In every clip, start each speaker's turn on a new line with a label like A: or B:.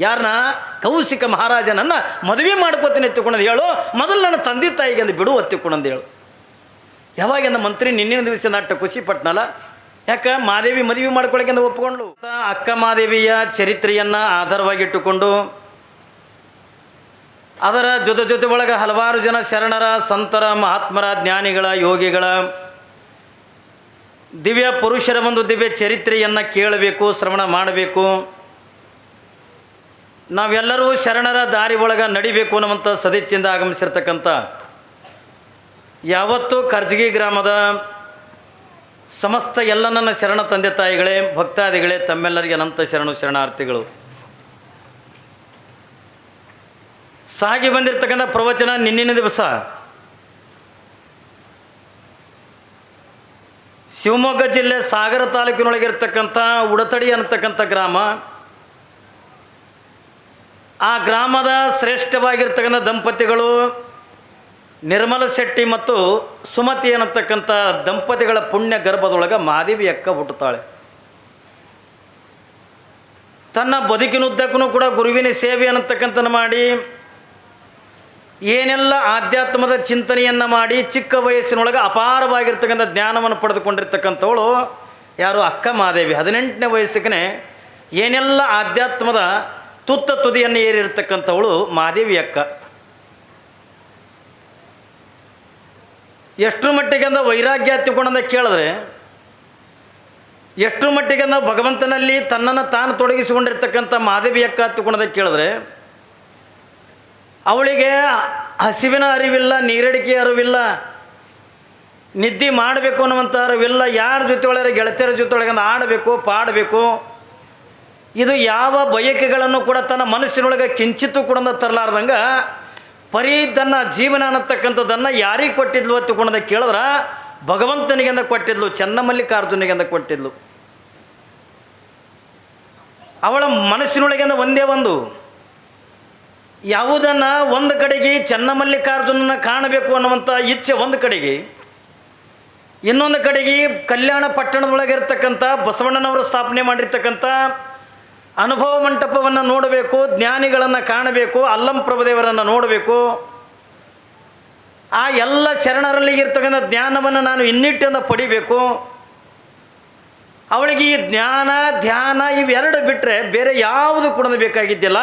A: ಯಾರನ್ನ ಕೌಶಿಕ ಮಹಾರಾಜನನ್ನ ಮದುವೆ ಮಾಡ್ಕೋತೀನಿ ಎತ್ತಿಕೊಂಡಂದು ಹೇಳು, ಮೊದಲು ನನ್ನ ತಂದೆ ತಾಯಿಗೆ ಅಂದು ಬಿಡು ಒತ್ತಿಕೊಂಡಂದು ಹೇಳು. ಯಾವಾಗಿಂದ ಮಂತ್ರಿ ನಿನ್ನಿನ ದಿವಸ ನಾಟ ಖುಷಿ ಪಟ್ನಲ್ಲ? ಯಾಕ? ಮಾದೇವಿ ಮದುವೆ ಮಾಡ್ಕೊಳಕ್ಕೆ ಒಪ್ಪಿಕೊಂಡ್ಲು ಅಕ್ಕ ಮಾದೇವಿಯ ಚರಿತ್ರೆಯನ್ನು ಆಧಾರವಾಗಿಟ್ಟುಕೊಂಡು, ಅದರ ಜೊತೆ ಜೊತೆ ಒಳಗೆ ಹಲವಾರು ಜನ ಶರಣರ, ಸಂತರ, ಮಹಾತ್ಮರ, ಜ್ಞಾನಿಗಳ, ಯೋಗಿಗಳ, ದಿವ್ಯ ಪುರುಷರ ಒಂದು ದಿವ್ಯ ಚರಿತ್ರೆಯನ್ನು ಕೇಳಬೇಕು, ಶ್ರವಣ ಮಾಡಬೇಕು. ನಾವೆಲ್ಲರೂ ಶರಣರ ದಾರಿ ಒಳಗೆ ನಡಿಬೇಕು ಅನ್ನುವಂಥ ಸದಿಚ್ಚಿಂದ ಆಗಮಿಸಿರ್ತಕ್ಕಂಥ ಯಾವತ್ತೂ ಕರ್ಜಗಿ ಗ್ರಾಮದ ಸಮಸ್ತ ಎಲ್ಲ ನನ್ನ ಶರಣ ತಂದೆ ತಾಯಿಗಳೇ, ಭಕ್ತಾದಿಗಳೇ, ತಮ್ಮೆಲ್ಲರಿಗೆ ಅನಂತ ಶರಣು ಶರಣಾರ್ಥಿಗಳು. ಸಾಗಿ ಬಂದಿರತಕ್ಕಂಥ ಪ್ರವಚನ ನಿನ್ನಿನ ದಿವಸ. ಶಿವಮೊಗ್ಗ ಜಿಲ್ಲೆ ಸಾಗರ ತಾಲೂಕಿನೊಳಗಿರ್ತಕ್ಕಂಥ ಉಡತಡಿ ಅನ್ನತಕ್ಕಂಥ ಗ್ರಾಮ. ಆ ಗ್ರಾಮದ ಶ್ರೇಷ್ಠವಾಗಿರ್ತಕ್ಕಂಥ ದಂಪತಿಗಳು ನಿರ್ಮಲ ಶೆಟ್ಟಿ ಮತ್ತು ಸುಮತಿ ಅನ್ನತಕ್ಕಂಥ ದಂಪತಿಗಳ ಪುಣ್ಯ ಗರ್ಭದೊಳಗೆ ಮಾದೇವಿ ಅಕ್ಕ ಹುಟ್ಟುತ್ತಾಳೆ. ತನ್ನ ಬದುಕಿನುದ್ದಕ್ಕೂ ಕೂಡ ಗುರುವಿನ ಸೇವೆ ಅನ್ನತಕ್ಕಂಥ ಮಾಡಿ, ಏನೆಲ್ಲ ಆಧ್ಯಾತ್ಮದ ಚಿಂತನೆಯನ್ನು ಮಾಡಿ ಚಿಕ್ಕ ವಯಸ್ಸಿನೊಳಗೆ ಅಪಾರವಾಗಿರ್ತಕ್ಕಂಥ ಜ್ಞಾನವನ್ನು ಪಡೆದುಕೊಂಡಿರ್ತಕ್ಕಂಥವಳು ಯಾರು ಅಕ್ಕ ಮಾದೇವಿ. ಹದಿನೆಂಟನೇ ವಯಸ್ಸಿಗೆ ಏನೆಲ್ಲ ಆಧ್ಯಾತ್ಮದ ತುತ್ತ ತುದಿಯನ್ನು ಏರಿರ್ತಕ್ಕಂಥವಳು ಮಾದೇವಿ ಅಕ್ಕ. ಎಷ್ಟು ಮಟ್ಟಿಗೆಂದ ವೈರಾಗ್ಯ ಹತ್ತಿಕೊಂಡಂದ ಕೇಳಿದ್ರೆ ಎಷ್ಟು ಮಟ್ಟಿಗೆ ಅಂದ ಭಗವಂತನಲ್ಲಿ ತನ್ನನ್ನು ತಾನು ತೊಡಗಿಸಿಕೊಂಡಿರ್ತಕ್ಕಂಥ ಮಾದೇವಿ ಅಕ್ಕ ಹತ್ತಿಕೊಂಡದ ಕೇಳಿದ್ರೆ, ಅವಳಿಗೆ ಹಸಿವಿನ ಅರಿವಿಲ್ಲ, ನೀರಡಿಕೆ ಅರಿವಿಲ್ಲ, ನಿದ್ದೆ ಮಾಡಬೇಕು ಅನ್ನುವಂಥ ಅರಿವಿಲ್ಲ, ಯಾರ ಜೊತೆ ಒಳಗೆ ಗೆಳತಿಯರ ಜೊತೆ ಒಳಗೆ ಆಡಬೇಕು, ಪಾಡಬೇಕು ಇದು ಯಾವ ಬಯಕೆಗಳನ್ನು ಕೂಡ ತನ್ನ ಮನಸ್ಸಿನೊಳಗೆ ಕಿಂಚಿತ್ತು ಕೂಡ ತರಲಾರ್ದಂಗೆ ಪರಿ ತನ್ನ ಜೀವನ ಅನ್ನತಕ್ಕಂಥದ್ದನ್ನು ಯಾರಿಗೆ ಕೊಟ್ಟಿದ್ಲು ಕೂಡ ಕೇಳಿದ್ರೆ ಭಗವಂತನಿಗೆಂದ ಕೊಟ್ಟಿದ್ಲು ಚೆನ್ನಮಲ್ಲಿಕಾರ್ಜುನಿಗೆಂದ ಕೊಟ್ಟಿದ್ಲು. ಅವಳ ಮನಸ್ಸಿನೊಳಗಿಂದ ಒಂದೇ ಒಂದು, ಯಾವುದನ್ನು ಒಂದು ಕಡೆಗೆ ಚೆನ್ನಮಲ್ಲಿಕಾರ್ಜುನನ ಕಾಣಬೇಕು ಅನ್ನುವಂಥ ಇಚ್ಛೆ ಒಂದು ಕಡೆಗೆ, ಇನ್ನೊಂದು ಕಡೆಗೆ ಕಲ್ಯಾಣ ಪಟ್ಟಣದೊಳಗೆ ಇರ್ತಕ್ಕಂಥ ಬಸವಣ್ಣನವರು ಸ್ಥಾಪನೆ ಮಾಡಿರ್ತಕ್ಕಂಥ ಅನುಭವ ಮಂಟಪವನ್ನು ನೋಡಬೇಕು, ಜ್ಞಾನಿಗಳನ್ನು ಕಾಣಬೇಕು, ಅಲ್ಲಂ ಪ್ರಭುದೇವರನ್ನು ನೋಡಬೇಕು. ಆ ಎಲ್ಲ ಶರಣರಲ್ಲಿ ಇರ್ತಕ್ಕಂಥ ಜ್ಞಾನವನ್ನು ನಾನು ಇನ್ನಿಟ್ಟಿಂದ ಪಡಿಬೇಕು. ಅವಳಿಗೆ ಈ ಜ್ಞಾನ, ಧ್ಯಾನ ಇವೆರಡು ಬಿಟ್ಟರೆ ಬೇರೆ ಯಾವುದು ಕೂಡ ಬೇಕಾಗಿದ್ದಿಲ್ಲ.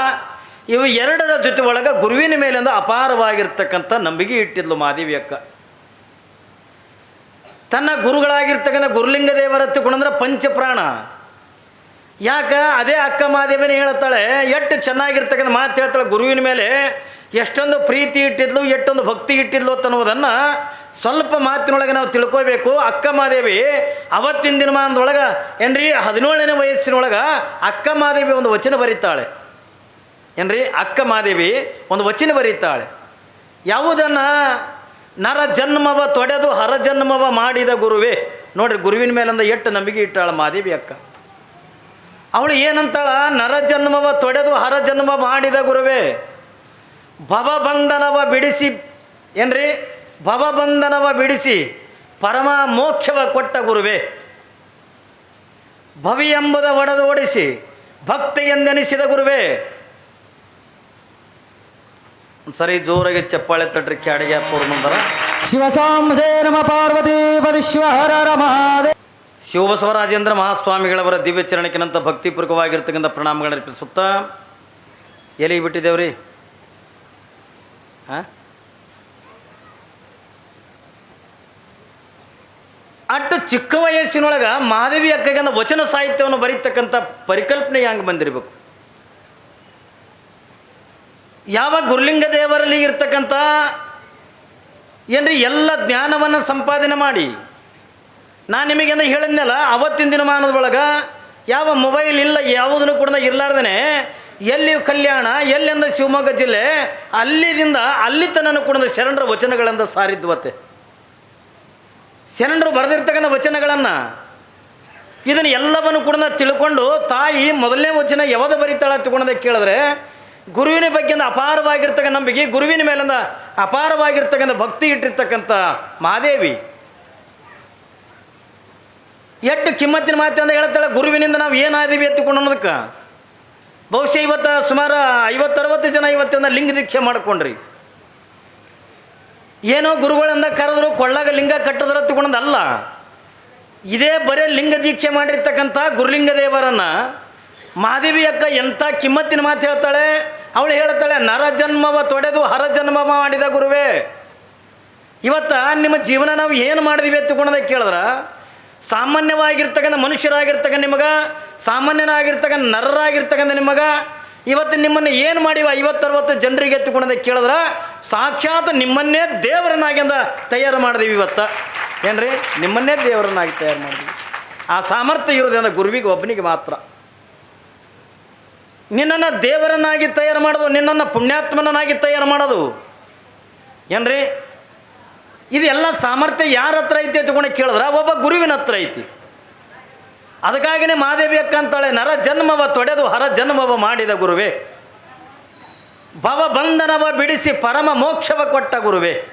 A: ಇವು ಎರಡರ ಜೊತೆ ಒಳಗೆ ಗುರುವಿನ ಮೇಲಿಂದ ಅಪಾರವಾಗಿರ್ತಕ್ಕಂಥ ನಂಬಿಕೆ ಇಟ್ಟಿದ್ಲು ಮಾದೇವಿ ಅಕ್ಕ. ತನ್ನ ಗುರುಗಳಾಗಿರ್ತಕ್ಕಂಥ ಗುರುಲಿಂಗ ಕೂಡ ಅಂದ್ರೆ ಪಂಚಪ್ರಾಣ. ಯಾಕೆ? ಅದೇ ಅಕ್ಕ ಮಾದೇವಿನೇ ಹೇಳ್ತಾಳೆ, ಎಷ್ಟು ಚೆನ್ನಾಗಿರ್ತಕ್ಕಂಥ ಮಾತು ಹೇಳ್ತಾಳೆ ಗುರುವಿನ ಮೇಲೆ. ಎಷ್ಟೊಂದು ಪ್ರೀತಿ ಇಟ್ಟಿದ್ಲು, ಎಷ್ಟೊಂದು ಭಕ್ತಿ ಇಟ್ಟಿದ್ಲು ಅನ್ನೋದನ್ನು ಸ್ವಲ್ಪ ಮಾತಿನೊಳಗೆ ನಾವು ತಿಳ್ಕೋಬೇಕು. ಅಕ್ಕ ಮಾದೇವಿ, ಅವತ್ತಿನ ದಿನಮಾನದೊಳಗೆ, ಏನ್ರಿ, ಹದಿನೇಳನೇ ವಯಸ್ಸಿನೊಳಗೆ ಅಕ್ಕ ಮಾದೇವಿ ಒಂದು ವಚನ ಬರೀತಾಳೆ. ಏನ್ರಿ, ಅಕ್ಕ ಮಾದೇವಿ ಒಂದು ವಚನ ಬರೀತಾಳೆ. ಯಾವುದನ್ನು? ನರ ಜನ್ಮವ ತೊಡೆದು ಹರ ಜನ್ಮವ ಮಾಡಿದ ಗುರುವೇ. ನೋಡ್ರಿ, ಗುರುವಿನ ಮೇಲಿಂದ ಎಷ್ಟು ನಂಬಿಕೆ ಇಟ್ಟಾಳ ಮಾದೇವಿ ಅಕ್ಕ. ಅವಳು ಏನಂತಾಳ? ನರ ಜನ್ಮವ ತೊಡೆದು ಹರ ಜನ್ಮ ಮಾಡಿದ ಗುರುವೇ, ಭವಬಂಧನವ ಬಿಡಿಸಿ, ಏನ್ರಿ? ಭವಬಂಧನವ ಬಿಡಿಸಿ ಪರಮ ಮೋಕ್ಷವ ಕೊಟ್ಟ ಗುರುವೇ, ಭವಿ ಎಂಬುದ ಒಡೆದು ಓಡಿಸಿ ಭಕ್ತಿ ಎಂದೆನಿಸಿದ ಗುರುವೇ. ಸರಿ ಜೋರಾಗಿ ಚಪ್ಪಾಳೆ ತಟ್ರಿ, ಕ್ಯಾಡಿಗೆ ಪೂರ್ಣಂದರ
B: ಜಯ ನಮ, ಪಾರ್ವತಿ ಪದಿಶ್ವರ ರಮಾದೆ
A: ಶಿವಬಸವರಾಜೇಂದ್ರ ಮಹಾಸ್ವಾಮಿಗಳವರ ದಿವ್ಯ ಚರಣಕ್ಕಿನಂತ ಭಕ್ತಿಪೂರ್ವಕವಾಗಿರ್ತಕ್ಕಂಥ ಪ್ರಣಾಮಗಳನ್ನು ಅರ್ಪಿಸುತ್ತಾ, ಎಲ್ಲಿಗೆ ಬಿಟ್ಟಿದ್ದೇವ್ರಿ? ಹಾಂ ಅಟ್ಟು ಚಿಕ್ಕ ವಯಸ್ಸಿನೊಳಗೆ ಮಾಧವಿ ಅಕ್ಕಗಂದ ವಚನ ಸಾಹಿತ್ಯವನ್ನು ಬರೀತಕ್ಕಂಥ ಪರಿಕಲ್ಪನೆ ಹೆಂಗೆ ಬಂದಿರಬೇಕು? ಯಾವ ಗುರುಲಿಂಗ ದೇವರಲ್ಲಿ ಇರ್ತಕ್ಕಂಥ ಏನ್ರಿ ಎಲ್ಲ ಜ್ಞಾನವನ್ನು ಸಂಪಾದನೆ ಮಾಡಿ ನಾನು ನಿಮಗೆಂದ ಹೇಳಿದ್ನಲ್ಲ, ಅವತ್ತಿನ ದಿನಮಾನದ ಒಳಗೆ ಯಾವ ಮೊಬೈಲ್ ಇಲ್ಲ, ಯಾವುದನ್ನು ಕೂಡ ಇರಲಾರ್ದೇ ಎಲ್ಲಿ ಕಲ್ಯಾಣ, ಎಲ್ಲಿಂದ ಶಿವಮೊಗ್ಗ ಜಿಲ್ಲೆ, ಅಲ್ಲಿದಿಂದ ಅಲ್ಲಿ ತನಕ ಕೂಡ ಶರಣರ ವಚನಗಳಿಂದ ಸಾರಿದ್ವತ್ತೆ. ಶರಣರು ಬರೆದಿರ್ತಕ್ಕಂಥ ವಚನಗಳನ್ನು ಇದನ್ನು ಎಲ್ಲವನ್ನು ಕೂಡ ತಿಳ್ಕೊಂಡು ತಾಯಿ ಮೊದಲನೇ ವಚನ ಯಾವುದು ಬರೀತಾಳ ತಿಳ್ಕೊಂಡ ಕೇಳಿದ್ರೆ, ಗುರುವಿನ ಬಗ್ಗೆ ಅಪಾರವಾಗಿರ್ತಕ್ಕಂಥ ನಂಬಿಕೆ, ಗುರುವಿನ ಮೇಲಿಂದ ಅಪಾರವಾಗಿರ್ತಕ್ಕಂಥ ಭಕ್ತಿ ಇಟ್ಟಿರ್ತಕ್ಕಂಥ ಮಾದೇವಿ ಎಷ್ಟು ಕಿಮ್ಮತ್ತಿನ ಮಾತು ಅಂತ ಹೇಳ್ತಾಳೆ, ಗುರುವಿನಿಂದ ನಾವು ಏನಾದೀವಿ? ಎತ್ತಿಕೊಂಡು ಅನ್ನೋದಕ್ಕೆ. ಬಹುಶಃ ಇವತ್ತು ಸುಮಾರು ಐವತ್ತರವತ್ತು ಜನ ಇವತ್ತಿಂದ ಲಿಂಗ ದೀಕ್ಷೆ ಮಾಡ್ಕೊಂಡ್ರಿ. ಏನೋ ಗುರುಗಳಿಂದ ಕರೆದ್ರು ಕೊಳ್ಳಾಗ ಲಿಂಗ ಕಟ್ಟಿದ್ರ ತಗೊಂಡಲ್ಲ ಇದೇ ಬರೇ ಲಿಂಗ ದೀಕ್ಷೆ ಮಾಡಿರ್ತಕ್ಕಂಥ ಗುರುಲಿಂಗ ದೇವರನ್ನ ಮಾದೇವಿ ಅಕ್ಕ ಎಂಥ ಕಿಮ್ಮತ್ತಿನ ಮಾತು ಹೇಳ್ತಾಳೆ? ಅವಳು ಹೇಳ್ತಾಳೆ, ನರ ಜನ್ಮವ ತೊಡೆದು ಹರ ಜನ್ಮ ಮಾಡಿದ ಗುರುವೇ. ಇವತ್ತು ನಿಮ್ಮ ಜೀವನ ನಾವು ಏನು ಮಾಡಿದ್ವಿ ಎತ್ತುಕೊಂಡದ ಕೇಳಿದ್ರ? ಸಾಮಾನ್ಯವಾಗಿರ್ತಕ್ಕಂಥ ಮನುಷ್ಯರಾಗಿರ್ತಕ್ಕಂಥ ನಿಮಗೆ, ಸಾಮಾನ್ಯನಾಗಿರ್ತಕ್ಕಂಥ ನರರಾಗಿರ್ತಕ್ಕಂಥ ನಿಮಗೆ, ಇವತ್ತು ನಿಮ್ಮನ್ನು ಏನು ಮಾಡಿವ ಐವತ್ತರವತ್ತು ಜನರಿಗೆ ಎತ್ತುಕೊಂಡದ ಕೇಳಿದ್ರ, ಸಾಕ್ಷಾತ್ ನಿಮ್ಮನ್ನೇ ದೇವರನ್ನಾಗಿಂದ ತಯಾರು ಮಾಡಿದೀವಿ ಇವತ್ತು. ಏನ್ರಿ? ನಿಮ್ಮನ್ನೇ ದೇವರನ್ನಾಗಿ ತಯಾರು ಮಾಡಿದ್ವಿ. ಆ ಸಾಮರ್ಥ್ಯ ಇರೋದ್ರಿಂದ ಗುರುವಿಗೆ, ಒಬ್ಬನಿಗೆ ಮಾತ್ರ. ನಿನ್ನನ್ನು ದೇವರನ್ನಾಗಿ ತಯಾರು ಮಾಡೋದು, ನಿನ್ನನ್ನು ಪುಣ್ಯಾತ್ಮನನ್ನಾಗಿ ತಯಾರು ಮಾಡೋದು. ಏನ್ರಿ? ಇದೆಲ್ಲ ಸಾಮರ್ಥ್ಯ ಯಾರ ಹತ್ರ ಐತಿ ತಗೊಂಡು ಕೇಳಿದ್ರೆ, ಒಬ್ಬ ಗುರುವಿನ ಹತ್ರ ಐತಿ. ಅದಕ್ಕಾಗಿನೇ ಮಾದೇವಿ ಅಕ್ಕ ಅಂತಾಳೆ, ನರ ಜನ್ಮವ ತೊಡೆದು ಹರ ಜನ್ಮವ ಮಾಡಿದ ಗುರುವೇ. ಭವ ಬಂಧನವ ಬಿಡಿಸಿ ಪರಮ ಮೋಕ್ಷವ ಕೊಟ್ಟ ಗುರುವೇ.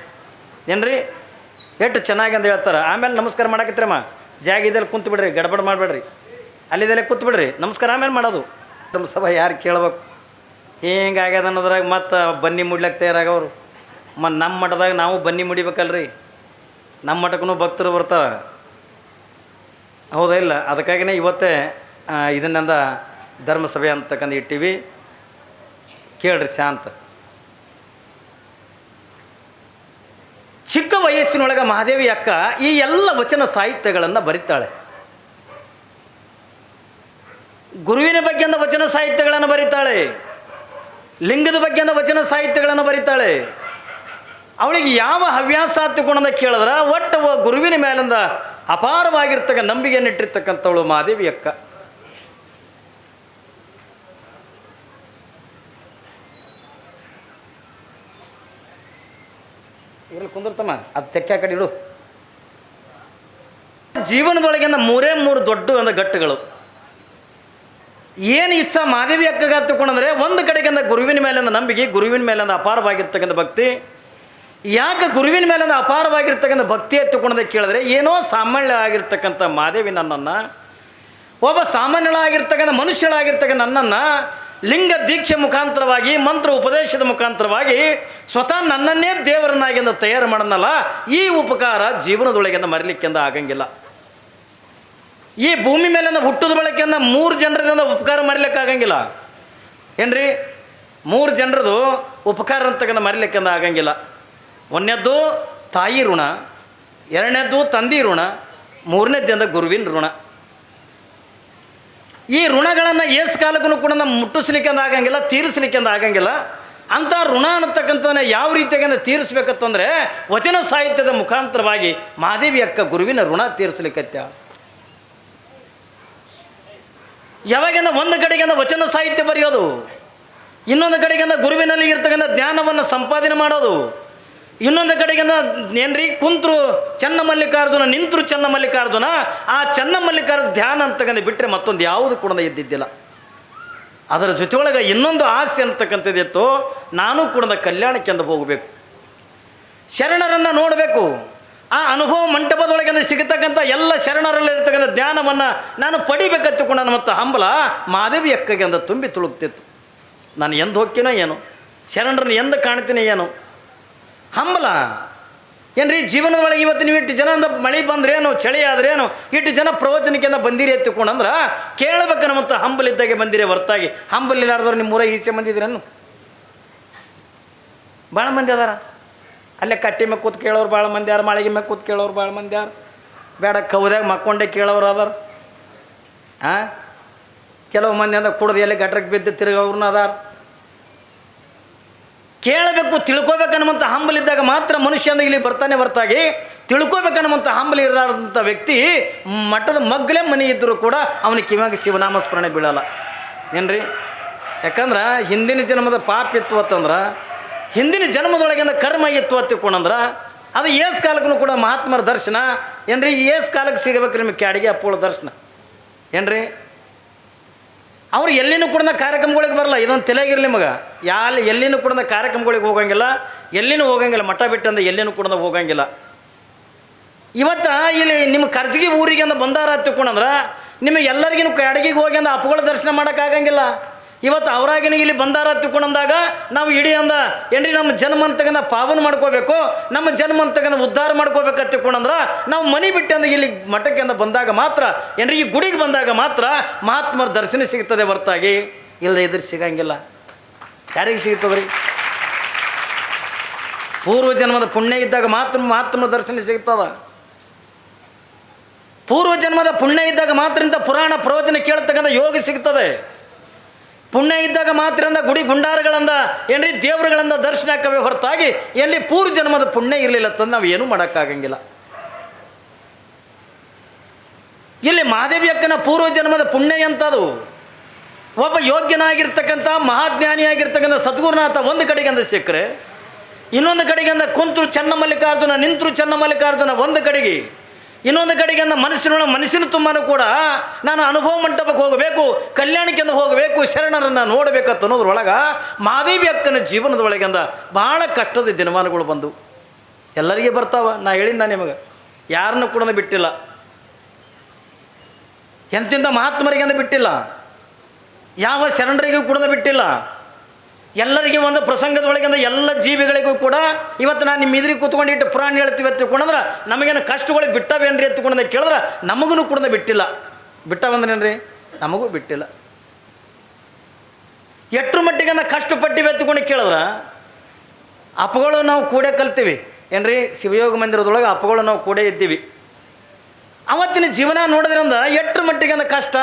A: ಏನ್ರಿ? ಎಷ್ಟು ಚೆನ್ನಾಗಿ ಅಂತ ಹೇಳ್ತಾರೆ. ಆಮೇಲೆ ನಮಸ್ಕಾರ ಮಾಡಕತ್ತೀರಮ್ಮ ಜಾಗ ಇದೆಲ್ಲ ಕುಂತು ಬಿಡ್ರಿ, ಗಡಬಡ ಮಾಡಬೇಡ್ರಿ. ಅಲ್ಲಿದಲ್ಲೇ ಕೂತ್ ಬಿಡ್ರಿ. ನಮಸ್ಕಾರ ಆಮೇಲೆ ಮಾಡೋದು. ನಮ್ಮ ಸಭೆ ಯಾರು ಕೇಳ್ಬೇಕು? ಹಿಂಗಾಗ್ಯದ ಅನ್ನೋದ್ರಾಗ ಮತ್ತು ಬನ್ನಿ ಮುಡ್ಲಕ್ಕೆ ತಯಾರಾಗವ್ರು. ಮ ನಮ್ಮ ಮಠದಾಗ ನಾವು ಬನ್ನಿ ಮುಡಿಬೇಕಲ್ರಿ. ನಮ್ಮ ಮಠಕ್ಕೂ ಭಕ್ತರು ಬರ್ತಾರೆ. ಹೌದಾ ಇಲ್ಲ? ಅದಕ್ಕಾಗಿನೇ ಇವತ್ತೇ ಇದನ್ನೆಂದ ಧರ್ಮಸಭೆ ಅಂತಕ್ಕಂಥ ಇಟ್ಟಿವಿ. ಕೇಳ್ರಿ ಶಾಂತ. ಚಿಕ್ಕ ವಯಸ್ಸಿನೊಳಗೆ ಮಹಾದೇವಿ ಅಕ್ಕ ಈ ಎಲ್ಲ ವಚನ ಸಾಹಿತ್ಯಗಳನ್ನು ಬರಿತಾಳೆ. ಗುರುವಿನ ಬಗ್ಗೆ ವಚನ ಸಾಹಿತ್ಯಗಳನ್ನು ಬರಿತಾಳೆ. ಲಿಂಗದ ಬಗ್ಗೆ ವಚನ ಸಾಹಿತ್ಯಗಳನ್ನು ಬರಿತಾಳೆ. ಅವಳಿಗೆ ಯಾವ ಹವ್ಯಾಸ ಗುಣದ ಕೇಳಿದ್ರೆ, ಒಟ್ಟು ಗುರುವಿನ ಮೇಲಿಂದ ಅಪಾರವಾಗಿರ್ತಕ್ಕ ನಂಬಿಕೆಯನ್ನು ಇಟ್ಟಿರ್ತಕ್ಕಂಥವಳು ಮಾದೇವಿ ಅಕ್ಕ ಇರಲಿ ಕುಂದಿರ್ತಮ್ಮ, ಅದು ತೆಕ್ಕ ಕಡೆ ಇಡು. ಜೀವನದೊಳಗಿಂದ ಮೂರೇ ಮೂರು ದೊಡ್ಡ ಒಂದು ಘಟ್ಟಗಳು. ಏನು ಇಚ್ಛಾ ಮಾದೇವಿ ಅಕ್ಕಗ ತಿಳ್ಕೊಂಡ್ರೆ ಒಂದು ಕಡೆಗಿಂದ ಗುರುವಿನ ಮೇಲಿಂದ ನಂಬಿಕೆ, ಗುರುವಿನ ಮೇಲಿಂದ ಅಪಾರವಾಗಿರ್ತಕ್ಕಂಥ ಭಕ್ತಿ ಯಾಕೆ ಗುರುವಿನ ಮೇಲಿಂದ ಅಪಾರವಾಗಿರ್ತಕ್ಕಂಥ ಭಕ್ತಿ ಎತ್ತುಕೊಂಡದ ಕೇಳಿದ್ರೆ, ಏನೋ ಸಾಮಾನ್ಯ ಆಗಿರ್ತಕ್ಕಂಥ ಮಾದೇವಿ ನನ್ನನ್ನು, ಒಬ್ಬ ಸಾಮಾನ್ಯಳಾಗಿರ್ತಕ್ಕಂಥ ಮನುಷ್ಯಳಾಗಿರ್ತಕ್ಕಂಥ ನನ್ನನ್ನು ಲಿಂಗ ದೀಕ್ಷೆ ಮುಖಾಂತರವಾಗಿ, ಮಂತ್ರ ಉಪದೇಶದ ಮುಖಾಂತರವಾಗಿ ಸ್ವತಃ ನನ್ನನ್ನೇ ದೇವರನ್ನಾಗಿಂದ ತಯಾರು ಮಾಡನಲ್ಲ, ಈ ಉಪಕಾರ ಜೀವನದೊಳಗಿಂದ ಮರಿಲಿಕ್ಕಿಂದ ಆಗಂಗಿಲ್ಲ. ಈ ಭೂಮಿ ಮೇಲಿಂದ ಹುಟ್ಟದ ಬಳಕೆಯಿಂದ ಮೂರು ಜನರದಿಂದ ಉಪಕಾರ ಮರಿಲಿಕ್ಕಾಗಂಗಿಲ್ಲ ಏನ್ರಿ? ಮೂರು ಜನರದು ಉಪಕಾರ ಅಂತಕ್ಕಂಥ ಮರಿಲಿಕ್ಕಿಂದ ಆಗಂಗಿಲ್ಲ. ಒಂದನೇದ್ದು ತಾಯಿ ಋಣ, ಎರಡನೇದ್ದು ತಂದೆ ಋಣ ಮೂರನೇದ್ದಿಂದ ಗುರುವಿನ ಋಣ. ಈ ಋಣಗಳನ್ನು ಏಸ್ ಕಾಲಕ್ಕೂ ಕೂಡ ನಮ್ಮ ಮುಟ್ಟಿಸ್ಲಿಕ್ಕೆ ಅಂದ ಆಗಂಗಿಲ್ಲ, ತೀರಿಸ್ಲಿಕ್ಕೆ ಅಂತ ಆಗಂಗಿಲ್ಲ. ಅಂಥ ಋಣ ಅನ್ನತಕ್ಕಂಥವನ್ನ ಯಾವ ರೀತಿಯಾಗಿ ತೀರಿಸ್ಬೇಕಂತಂದರೆ ವಚನ ಸಾಹಿತ್ಯದ ಮುಖಾಂತರವಾಗಿ ಮಾದೇವಿ ಅಕ್ಕ ಗುರುವಿನ ಋಣ ತೀರಿಸ್ಲಿಕ್ಕತ್ಯ. ಯಾವಾಗಿಂದ ಒಂದು ಕಡೆಗಿಂದ ವಚನ ಸಾಹಿತ್ಯ ಬರೆಯೋದು, ಇನ್ನೊಂದು ಕಡೆಗಿಂದ ಗುರುವಿನಲ್ಲಿ ಇರ್ತಕ್ಕಂಥ ಜ್ಞಾನವನ್ನು ಸಂಪಾದನೆ ಮಾಡೋದು ಇನ್ನೊಂದು ಕಡೆಗಿಂದ ಏನ್ರಿ? ಕುಂತ್ರು ಚೆನ್ನ ಮಲ್ಲಿಕಾರ್ಜುನ ನಿಂತರು ಚೆನ್ನ ಮಲ್ಲಿಕಾರ್ಜುನ ಆ ಚೆನ್ನ ಮಲ್ಲಿಕಾರ್ಜುನ ಧ್ಯಾನ ಅಂತಕ್ಕಂಥ ಬಿಟ್ಟರೆ ಮತ್ತೊಂದು ಯಾವುದು ಕೂಡ ಇದ್ದಿದ್ದಿಲ್ಲ ಅದರ ಜೊತೆಯೊಳಗೆ ಇನ್ನೊಂದು ಆಸೆ ಅಂತಕ್ಕಂಥದ್ದಿತ್ತು ನಾನು ಕೂಡ ಕಲ್ಯಾಣಕ್ಕೆಂದು ಹೋಗಬೇಕು. ಶರಣರನ್ನು ನೋಡಬೇಕು. ಆ ಅನುಭವ ಮಂಟಪದೊಳಗಿಂದ ಸಿಗತಕ್ಕಂಥ ಎಲ್ಲ ಶರಣರಲ್ಲಿರ್ತಕ್ಕಂಥ ಜ್ಞಾನವನ್ನು ನಾನು ಪಡಿಬೇಕತ್ತುಕೊಂಡು ಮತ್ತು ಹಂಬಲ ಮಾದೇವಿ ಅಕ್ಕಗೆ ಅಂದ ತುಂಬಿ ತುಳುಕ್ತಿತ್ತು. ನಾನು ಎಂದು ಹೋಗ್ತೀನೋ ಏನು? ಶರಣರನ್ನು ಎಂದು ಕಾಣ್ತೀನಿ ಏನು? ಹಂಬಲ. ಏನ್ರಿ ಜೀವನದೊಳಗೆ ಇವತ್ತು ನೀವು ಇಟ್ಟು ಜನ ಅಂದ್ರೆ ಮಳೆ ಬಂದ್ರೇನು, ಚಳಿ ಆದ್ರೇನು, ಇಟ್ಟು ಜನ ಪ್ರವಚನಕ್ಕಿಂತ ಬಂದಿರಿ ಎತ್ತಿಕೊಂಡಂದ್ರೆ ಕೇಳಬೇಕು ಮತ್ತು ಹಂಬಲಿದ್ದಾಗೆ ಬಂದಿರಿ ಹೊರತಾಗಿ. ಹಂಬಲಿಲ್ಲಾರ್ದವ್ರು ನಿಮ್ಮ ಊರಾಗ ಈಚೆ ಬಂದಿದ್ರೇನು ಭಾಳ ಮಂದಿ ಅದಾರ. ಅಲ್ಲೇ ಕಟ್ಟಿ ಮ್ಯಾಗ ಕೂತ್ ಕೇಳೋರು ಭಾಳ ಮಂದಿ ಯಾರು ಮಾಳಿಗೆ ಮ್ಯಾಗ ಕೂತ್ ಕೇಳೋರು ಭಾಳ ಮಂದಿ ಯಾರು ಬೇಡ ಕೌದಾಗ ಮಕ್ಕೊಂಡೆ ಕೇಳೋರು ಅದಾರ. ಹಾಂ ಕೆಲವು ಮಂದಿ ಅಂದ್ರೆ ಕುಡ್ದು ಎಲ್ಲಿ ಗಟ್ರಕ್ಕೆ ಬಿದ್ದು ತಿರುಗವ್ರನ್ನ ಅದಾರ. ಕೇಳಬೇಕು, ತಿಳ್ಕೋಬೇಕನ್ನುವಂಥ ಹಂಬಲಿದ್ದಾಗ ಮಾತ್ರ ಮನುಷ್ಯ ಅಂದ್ರೆ ಇಲ್ಲಿ ಬರ್ತಾನೆ ಹೊರತಾಗಿ. ತಿಳ್ಕೋಬೇಕನ್ನುವಂಥ ಹಂಬಲಿ ಇರದಂಥ ವ್ಯಕ್ತಿ ಮಠದ ಮಗ್ಗಲೇ ಮನೆ ಇದ್ದರೂ ಕೂಡ ಅವನಿಗೆ ಕಿವಾಗಿ ಶಿವನಾಮ ಸ್ಮರಣೆ ಬೀಳಲ್ಲ. ಏನ್ರಿ? ಯಾಕಂದ್ರೆ ಹಿಂದಿನ ಜನ್ಮದ ಪಾಪ ಇತ್ತು ಅಂತಂದ್ರೆ, ಹಿಂದಿನ ಜನ್ಮದೊಳಗಿಂದ ಕರ್ಮ ಇತ್ತು ಅಂತಿಕೊಂಡಂದ್ರೆ ಅದು ಏಸ್ ಕಾಲಕ್ಕೂ ಕೂಡ ಮಹಾತ್ಮರ ದರ್ಶನ. ಏನ್ರಿ? ಏಸ್ ಕಾಲಕ್ಕೆ ಸಿಗಬೇಕು ನಿಮಗೆ ಕ್ಯಾಡಿಗೆ ಅಪ್ಪೋಳ ದರ್ಶನ. ಏನ್ರಿ? ಅವ್ರು ಎಲ್ಲಿನೂ ಕೂಡ ಕಾರ್ಯಕ್ರಮಗಳಿಗೆ ಬರಲ್ಲ. ಇದೊಂದು ತಲೆಗಿರಲಿ ಮಗ. ಯಾಲ್ ಎಲ್ಲಿನೂ ಕೂಡ ಕಾರ್ಯಕ್ರಮಗಳಿಗೆ ಹೋಗಂಗಿಲ್ಲ. ಎಲ್ಲಿನೂ ಹೋಗಂಗಿಲ್ಲ. ಮಠ ಬಿಟ್ಟಂದ ಎಲ್ಲಿನೂ ಕೂಡ ಹೋಗಂಗಿಲ್ಲ. ಇವತ್ತು ಇಲ್ಲಿ ನಿಮ್ಮ ಖರ್ಜಿಗೆ ಊರಿಗೆ ಬಂದಾರ ತಿಳ್ಕೊಂಡಂದ್ರೆ ನಿಮಗೆ ಎಲ್ಲರಿಗೂ ಅಡಿಗೆಗೆ ಹೋಗಿ ಅಂದ ಅಪ್ಪಗಳ ದರ್ಶನ ಮಾಡೋಕ್ಕಾಗಂಗಿಲ್ಲ ಇವತ್ತು ಅವರಾಗಿನ ಇಲ್ಲಿ ಬಂದಾರ ತಿಳ್ಕೊಂಡಂದಾಗ ನಾವು ಇಡೀ ಅಂದ, ಏನ್ರಿ ನಮ್ಮ ಜನ್ಮ ಅಂತಕ್ಕಂಥ ಪಾವನ ಮಾಡ್ಕೋಬೇಕು, ನಮ್ಮ ಜನ್ಮ ಅಂತಕ್ಕಂಥ ಉದ್ಧಾರ ಮಾಡ್ಕೋಬೇಕು ತಿಳ್ಕೊಂಡಂದ್ರ ತಿಳ್ಕೊಂಡಂದ್ರೆ ನಾವು ಮನೆ ಬಿಟ್ಟು ಅಂದ ಇಲ್ಲಿ ಮಠಕ್ಕೆ ಅಂದ ಬಂದಾಗ ಮಾತ್ರ, ಏನ್ರಿ ಈ ಗುಡಿಗೆ ಬಂದಾಗ ಮಾತ್ರ ಮಹಾತ್ಮರ ದರ್ಶನ ಸಿಗ್ತದೆ ಹೊರತಾಗಿ. ಇಲ್ಲದೆ ಇದ್ರೆ ಸಿಗಂಗಿಲ್ಲ. ಯಾರಿಗೆ ಸಿಗ್ತದ್ರಿ? ಪೂರ್ವ ಜನ್ಮದ ಪುಣ್ಯ ಇದ್ದಾಗ ಮಾತ್ರ ಮಹಾತ್ಮ ದರ್ಶನ ಸಿಗ್ತದ. ಪೂರ್ವ ಜನ್ಮದ ಪುಣ್ಯ ಇದ್ದಾಗ ಮಾತ್ರ ಇಂಥ ಪುರಾಣ ಪ್ರವಚನ ಕೇಳ್ತಕ್ಕಂಥ ಯೋಗ ಸಿಗ್ತದೆ. ಪುಣ್ಯ ಇದ್ದಾಗ ಮಾತ್ರ ಅಂದ ಗುಡಿ ಗುಂಡಾರಗಳಂದ, ಏನ್ರಿ ದೇವರುಗಳಂದ ದರ್ಶನ ಹಾಕವೇ ಹೊರತಾಗಿ ಎಲ್ಲಿ ಪೂರ್ವ ಜನ್ಮದ ಪುಣ್ಯ ಇರಲಿಲ್ಲ ತಂದು ನಾವು ಏನೂ ಮಾಡೋಕ್ಕಾಗಂಗಿಲ್ಲ. ಇಲ್ಲಿ ಮಹಾದೇವಿ ಅಕ್ಕನ ಪೂರ್ವ ಜನ್ಮದ ಪುಣ್ಯ ಎಂಥದು ಒಬ್ಬ ಯೋಗ್ಯನಾಗಿರ್ತಕ್ಕಂಥ ಮಹಾಜ್ಞಾನಿಯಾಗಿರ್ತಕ್ಕಂಥ ಸದ್ಗುರುನಾಥ ಒಂದು ಕಡೆಗೆ ಅಂದ ಸಿಕ್ಕರೆ ಇನ್ನೊಂದು ಕಡೆಗೆ ಅಂದ ಕುಂತರು ಚನ್ನಮಲ್ಲಿಕಾರ್ಜುನ, ನಿಂತರು ಚನ್ನಮಲ್ಲಿಕಾರ್ಜುನ ಒಂದು ಕಡೆಗೆ ಇನ್ನೊಂದು ಕಡೆಗೆ ಅಂದ ಮನಸ್ಸಿನೊಳ ಮನಸ್ಸಿನ ತುಂಬಾನು ಕೂಡ ನಾನು ಅನುಭವ ಮಂಟಪಕ್ಕೆ ಹೋಗಬೇಕು ಕಲ್ಯಾಣಕ್ಕೆಂದು ಹೋಗಬೇಕು, ಶರಣರನ್ನು ನೋಡಬೇಕಂತ ಅನ್ನೋದ್ರೊಳಗೆ ಮಾದೇವಿ ಅಕ್ಕನ ಜೀವನದೊಳಗೆ ಅಂದ ಭಾಳ ಕಷ್ಟದ ದಿನಮಾನಗಳು ಬಂದವು. ಎಲ್ಲರಿಗೆ ಬರ್ತಾವ, ನಾ ಹೇಳಿನ ನಿಮಗೆ. ಯಾರನ್ನು ಕೂಡ ಬಿಟ್ಟಿಲ್ಲ. ಎಂತಿಂಥ ಮಹಾತ್ಮರಿಗೆ ಅಂದ ಬಿಟ್ಟಿಲ್ಲ. ಯಾವ ಶರಣರಿಗೂ ಕೂಡ ಬಿಟ್ಟಿಲ್ಲ. ಎಲ್ಲರಿಗೆ ಒಂದು ಪ್ರಸಂಗದ ಒಳಗಿಂದ ಎಲ್ಲ ಜೀವಿಗಳಿಗೂ ಕೂಡ ಇವತ್ತು ನಾನು ನಿಮ್ಮ ಇದ್ರಿಗೆ ಕೂತ್ಕೊಂಡಿಟ್ಟು ಪುರಾಣ ಹೇಳ್ತೀವಿ ಎತ್ತಿಕೊಂಡ್ರೆ ನಮಗೇನು ಕಷ್ಟಗಳು ಬಿಟ್ಟವೇನ್ರಿ ಎತ್ತಿಕೊಂಡ ಕೇಳಿದ್ರೆ ನಮಗೂ ಕೂಡ ಬಿಟ್ಟಿಲ್ಲ. ಬಿಟ್ಟವಂದ್ರೇನ್ರಿ ನಮಗೂ ಬಿಟ್ಟಿಲ್ಲ. ಎಟ್ರ ಮಟ್ಟಿಗೆ ಅಂದ್ರೆ ಕಷ್ಟಪಟ್ಟಿವಿ ಎತ್ತಿಕೊಂಡು ಕೇಳಿದ್ರೆ ಅಪ್ಪಗಳು ನಾವು ಕೂಡೇ ಕಲ್ತೀವಿ. ಏನ್ರಿ? ಶಿವಯೋಗ ಮಂದಿರದೊಳಗೆ ಅಪಗಳು ನಾವು ಕೂಡೇ ಇದ್ದೀವಿ. ಅವತ್ತಿನ ಜೀವನ ನೋಡೋದ್ರಿಂದ ಎಟ್ರ ಮಟ್ಟಿಗೆ ಅಂದ್ರೆ ಕಷ್ಟ?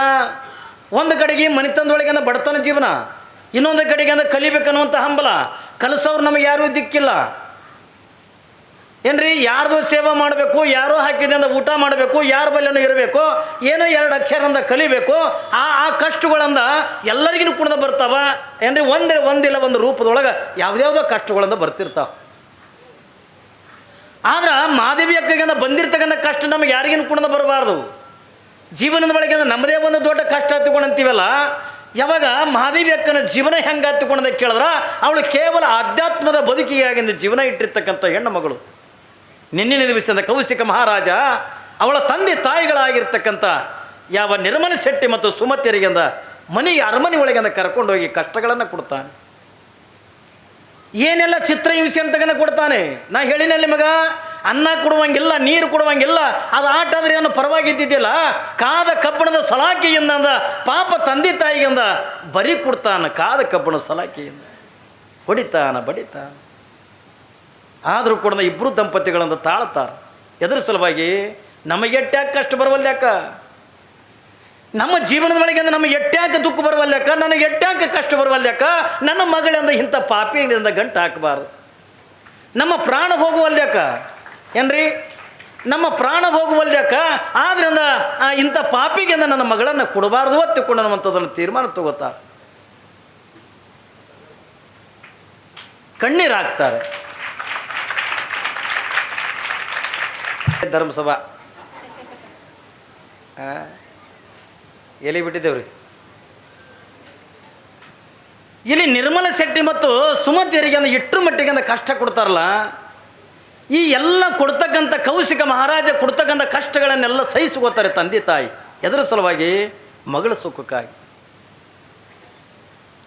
A: ಒಂದು ಕಡೆಗೆ ಮನೆತನದೊಳಗೆ ಅಂದ್ರೆ ಬಡತನ ಜೀವನ. ಇನ್ನೊಂದು ಕಡೆಗೆ ಅಂದ್ರೆ ಕಲಿಬೇಕನ್ನುವಂಥ ಹಂಬಲ. ಕಲಿಸೋರು ನಮಗೆ ಯಾರೂ ದಿಕ್ಕಿಲ್ಲ. ಏನ್ರಿ? ಯಾರ್ದು ಸೇವೆ ಮಾಡಬೇಕು, ಯಾರೋ ಹಾಕಿದಿಂದ ಊಟ ಮಾಡಬೇಕು, ಯಾರ ಬಲ್ಲೆನೂ ಇರಬೇಕು, ಏನೋ ಎರಡು ಅಕ್ಷರದಿಂದ ಕಲಿಬೇಕು, ಆ ಆ ಕಷ್ಟಗಳಂದ ಎಲ್ಲರಿಗೂ ಕೂಡ ಬರ್ತಾವ. ಏನ್ರಿ? ಒಂದೇ, ಒಂದಿಲ್ಲ, ಒಂದು ರೂಪದೊಳಗೆ ಯಾವುದ್ಯಾವುದೋ ಕಷ್ಟಗಳಿಂದ ಬರ್ತಿರ್ತಾವ. ಆದ್ರೆ ಮಾದೇವಿ ಅಕ್ಕಗಿಂದ ಬಂದಿರ್ತಕ್ಕಂಥ ಕಷ್ಟ ನಮಗೆ ಯಾರಿಗಿನ ಕೂಡ ಬರಬಾರ್ದು. ಜೀವನದ ಒಳಗೆ ನಮ್ಮದೇ ಒಂದು ದೊಡ್ಡ ಕಷ್ಟ ಹತ್ತಿಕೊಂಡಂತೀವಲ್ಲ ಯಾವಾಗ ಮಹಾದೇವಿ ಅಕ್ಕನ ಜೀವನ ಹೆಂಗೆ ಹತ್ತಿಕೊಂಡದ ಕೇಳಿದ್ರೆ, ಅವಳು ಕೇವಲ ಆಧ್ಯಾತ್ಮದ ಬದುಕಿಯಾಗಿಂದ ಜೀವನ ಇಟ್ಟಿರ್ತಕ್ಕಂಥ ಹೆಣ್ಣು ಮಗಳು. ನಿನ್ನಿನ ದಿವಸದ ಕೌಶಿಕ ಮಹಾರಾಜ, ಅವಳ ತಂದೆ ತಾಯಿಗಳಾಗಿರ್ತಕ್ಕಂಥ ಯಾವ ನಿರ್ಮಲ ಶೆಟ್ಟಿ ಮತ್ತು ಸುಮತಿಯರಿಗಿಂದ ಮನೆಗೆ ಅರಮನೆ ಒಳಗಿಂದ ಕರ್ಕೊಂಡೋಗಿ ಕಷ್ಟಗಳನ್ನು ಕೊಡ್ತಾನೆ. ಏನೆಲ್ಲ ಚಿತ್ರ ಹಿಂಸೆ ಕೊಡ್ತಾನೆ ನಾ ಹೇಳಿನಲ್ಲಿ ಮಗ ಅನ್ನ ಕೊಡುವಂಗಿಲ್ಲ, ನೀರು ಕೊಡುವಂಗಿಲ್ಲ, ಅದು ಆಟ ಆದ್ರೆ ಏನು ಪರವಾಗಿದ್ದಿದ್ದಿಲ್ಲ ಕಾದ ಕಬ್ಬಣದ ಸಲಾಕಿಯಿಂದ ಅಂದ, ಪಾಪ ತಂದೆ ತಾಯಿಗಿಂದ ಬರಿ ಕೊಡ್ತಾನ, ಕಾದ ಕಬ್ಬಣದ ಸಲಾಕಿಯಿಂದ. ಹೊಡಿತಾನ, ಬಡಿತಾನ. ಆದರೂ ಕೂಡ ಇಬ್ಬರು ದಂಪತಿಗಳಂದು ತಾಳ್ತಾರೆ. ಎದ್ರ ಸಲುವಾಗಿ, ನಮಗೆ ಎಟ್ಟ್ಯಾಕೆ ಕಷ್ಟ ಬರವಲ್ಯಾಕ ನಮ್ಮ ಜೀವನದ ಒಳಗೆ ನಮಗೆ ಎಟ್ಟ್ಯಾಕೆ ದುಃಖ ಬರವಲ್ಯಾಕ ನನಗೆ ಎಟ್ಟ್ಯಾಕೆ ಕಷ್ಟ ಬರವಲ್ಯಾಕ ನನ್ನ ಮಗಳಿಂದ ಇಂಥ ಪಾಪಿಯಿಂದ ಗಂಟು ಹಾಕಬಾರ್ದು. ನಮ್ಮ ಪ್ರಾಣ ಹೋಗುವಲ್ಯಾಕ ಏನ್ರಿ? ನಮ್ಮ ಪ್ರಾಣ ಹೋಗುವಲ್ಯಾಕ ಆದ್ರಿಂದ ಇಂಥ ಪಾಪಿಗೆಂದ ನನ್ನ ಮಗಳನ್ನು ಕೊಡಬಾರ್ದು ಒತ್ತಿಕೊಂಡು ಅನ್ನುವಂಥದ್ದನ್ನು ತೀರ್ಮಾನ ತಗೋತಾರೆ. ಕಣ್ಣೀರಾಗ್ತಾರೆ. ಧರ್ಮಸಭಾ. ಎಲ್ಲಿ ಬಿಟ್ಟಿದ್ದೇವ್ರಿ? ಇಲ್ಲಿ ನಿರ್ಮಲ ಶೆಟ್ಟಿ ಮತ್ತು ಸುಮತಿಯರಿಗೆ ಅಂದ್ರೆ ಇಟ್ಟರು ಮಟ್ಟಿಗೆ ಕಷ್ಟ ಕೊಡ್ತಾರಲ್ಲ ಈ ಎಲ್ಲ ಕೊಡ್ತಕ್ಕಂಥ ಕೌಶಿಕ ಮಹಾರಾಜ ಕೊಡ್ತಕ್ಕಂಥ ಕಷ್ಟಗಳನ್ನೆಲ್ಲ ಸಹಿಸ್ಕೋತಾರೆ ತಂದೆ ತಾಯಿ. ಎದರ ಸಲುವಾಗಿ ಮಗಳ ಸುಖಕ್ಕಾಗಿ.